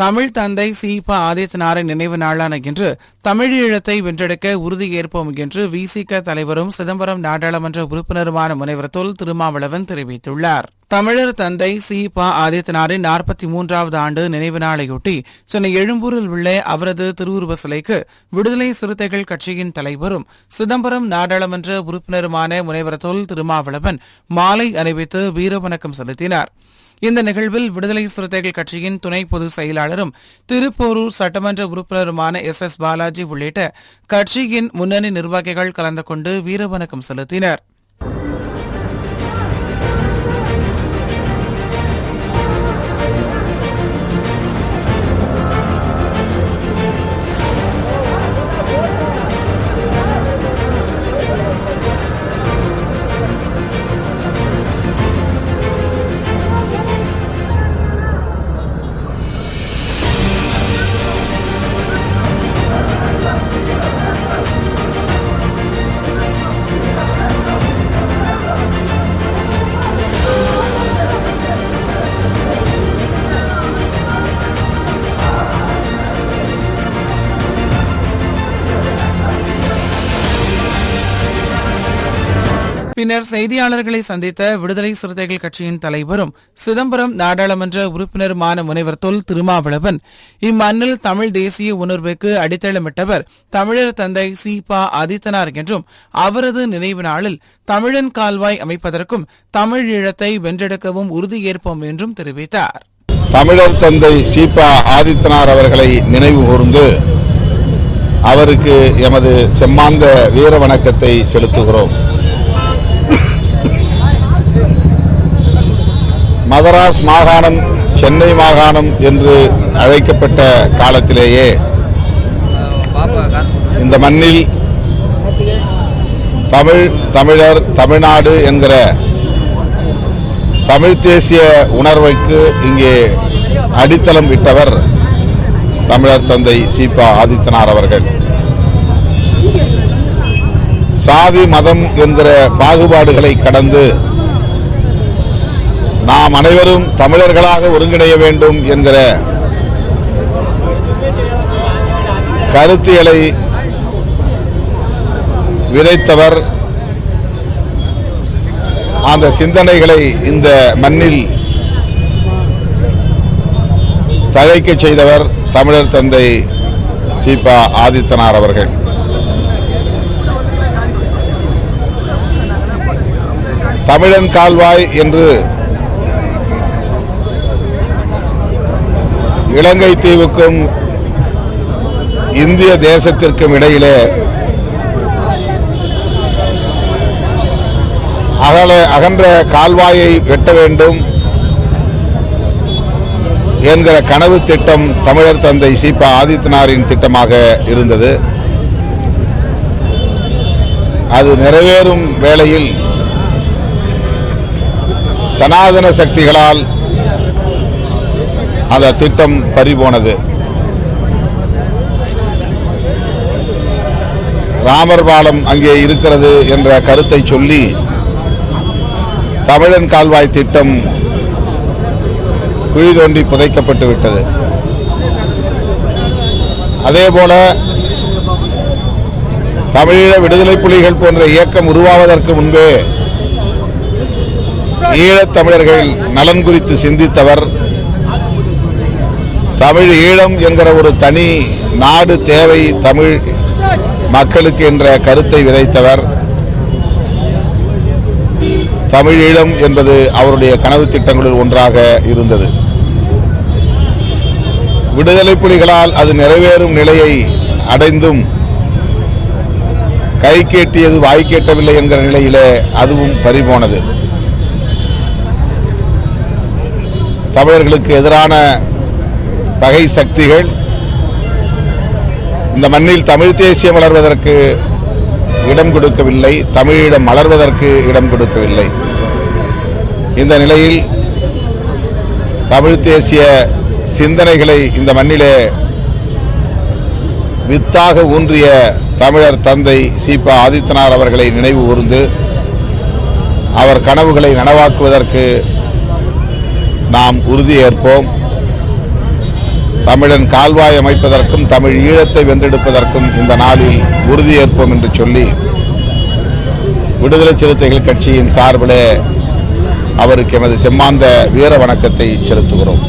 தமிழ் தந்தை சீபா ஆதித்யநாரின் நினைவு நாளான இன்று தமிழீழத்தை வென்றெடுக்க உறுதியேற்போம் என்று விசிக தலைவரும் சிதம்பரம் நாடாளுமன்ற உறுப்பினருமான முனைவர் தொல் திருமாவளவன் தெரிவித்துள்ளார். தமிழர் தந்தை சீபா ஆதித்யநாரின் நாற்பத்தி மூன்றாவது ஆண்டு நினைவு நாளையொட்டி சென்னை எழும்பூரில் உள்ள அவரது திருவுருவ சிலைக்கு விடுதலை சிறுத்தைகள் கட்சியின் தலைவரும் சிதம்பரம் நாடாளுமன்ற உறுப்பினருமான முனைவர் தொல் திருமாவளவன் மாலை அணிவித்து வீரவணக்கம் செலுத்தினார். இந்த நிகழ்வில் விடுதலை சிறுத்தைகள் கட்சியின் துணை பொதுச் செயலாளரும் திருப்போரூர் சட்டமன்ற உறுப்பினருமான எஸ் எஸ் பாலாஜி உள்ளிட்ட கட்சியின் முன்னணி நிர்வாகிகள் கலந்து கொண்டு வீரவணக்கம் செலுத்தினர். பின்னர் செய்தியாளர்களை சந்தித்த விடுதலை சிறுத்தைகள் கட்சியின் தலைவரும் சிதம்பரம் நாடாளுமன்ற உறுப்பினருமான முனைவர் தொல் திருமாவளவன் இம்மண்ணில் தமிழ் தேசிய உணர்வுக்கு அடித்தளமிட்டவர் தமிழர் தந்தை சீபா ஆதித்தனார் என்றும் அவரது நினைவு நாளில் தமிழன் கால்வாய் அமைப்பதற்கும் தமிழ் ஈழத்தை வென்றெடுக்கவும் உறுதியேற்போம் என்றும் தெரிவித்தார். தமிழர் தந்தை சீபா ஆதித்தனார் அவர்களை நினைவு கூர்ந்து அவருக்கு எமது செம்மாந்த வீர வணக்கத்தை செலுத்துகிறோம். மதராஸ் மாகாணம் சென்னை மாகாணம் என்று அழைக்கப்பட்ட காலத்திலேயே இந்த மண்ணில் தமிழ் தமிழர் தமிழ்நாடு என்கிற தமிழ் தேசிய உணர்வைக்கு இங்கே அடித்தளம் விட்டவர் தமிழர் தந்தை சீபா ஆதித்தனார் அவர்கள். சாதி மதம் என்கிற பாகுபாடுகளை கடந்து நாம் அனைவரும் தமிழர்களாக ஒருங்கிணைய வேண்டும் என்கிற கருத்தியலை விதைத்தவர் அந்த சிந்தனைகளை இந்த மண்ணில் தழைக்கச் செய்தவர் தமிழர் தந்தை சீபா ஆதித்தனார் அவர்கள். தமிழன் கால்வாய் என்று இலங்கை தீவுக்கும் இந்திய தேசத்திற்கும் இடையிலே அகல அகன்ற கால்வாயை வெட்ட வேண்டும் என்கிற கனவு திட்டம் தமிழர் தந்தை சீபா ஆதித்தனாரின் திட்டமாக இருந்தது. அது நிறைவேறும் வேளையில் சனாதன சக்திகளால் அந்த திட்டம் பறிபோனது. ராமர் பாலம் அங்கே இருக்கிறது என்ற கருத்தை சொல்லி தமிழன் கால்வாய் திட்டம் குழி தோண்டி புதைக்கப்பட்டு விட்டது. அதேபோல தமிழீழ விடுதலை புலிகள் போன்ற இயக்கம் உருவாவதற்கு முன்பே ஈழத் தமிழர்கள் நலன் குறித்து சிந்தித்தவர் தமிழ் ஈழம் என்கிற ஒரு தனி நாடு தேவை தமிழ் மக்களுக்கு என்ற கருத்தை விதைத்தவர். தமிழ் ஈழம் என்பது அவருடைய கனவு திட்டங்களில் ஒன்றாக இருந்தது. விடுதலை புலிகளால் அது நிறைவேறும் நிலையை அடைந்தும் கை கேட்டியது வாய் கேட்டவில்லை என்கிற நிலையிலே அதுவும் பறிபோனது. தமிழர்களுக்கு எதிரான பகை சக்திகள் இந்த மண்ணில் தமிழ் தேசியம் வளர்வதற்கு இடம் கொடுக்கவில்லை தமிழீழம் மலர்வதற்கு இடம் கொடுக்கவில்லை. இந்த நிலையில் தமிழ் தேசிய சிந்தனைகளை இந்த மண்ணிலே வித்தாக ஊன்றிய தமிழர் தந்தை சீபா ஆதித்தனார் அவர்களை நினைவு கூர்ந்து அவர் கனவுகளை நனவாக்குவதற்கு நாம் உறுதியேற்போம். தமிழன் கால்வாய் அமைப்பதற்கும் தமிழ் ஈழத்தை வென்றெடுப்பதற்கும் இந்த நாளில் உறுதியேற்போம் என்று சொல்லி விடுதலை சிறுத்தைகள் கட்சியின் சார்பிலே அவருக்கு எமது செம்மாந்த வீர வணக்கத்தை செலுத்துகிறோம்.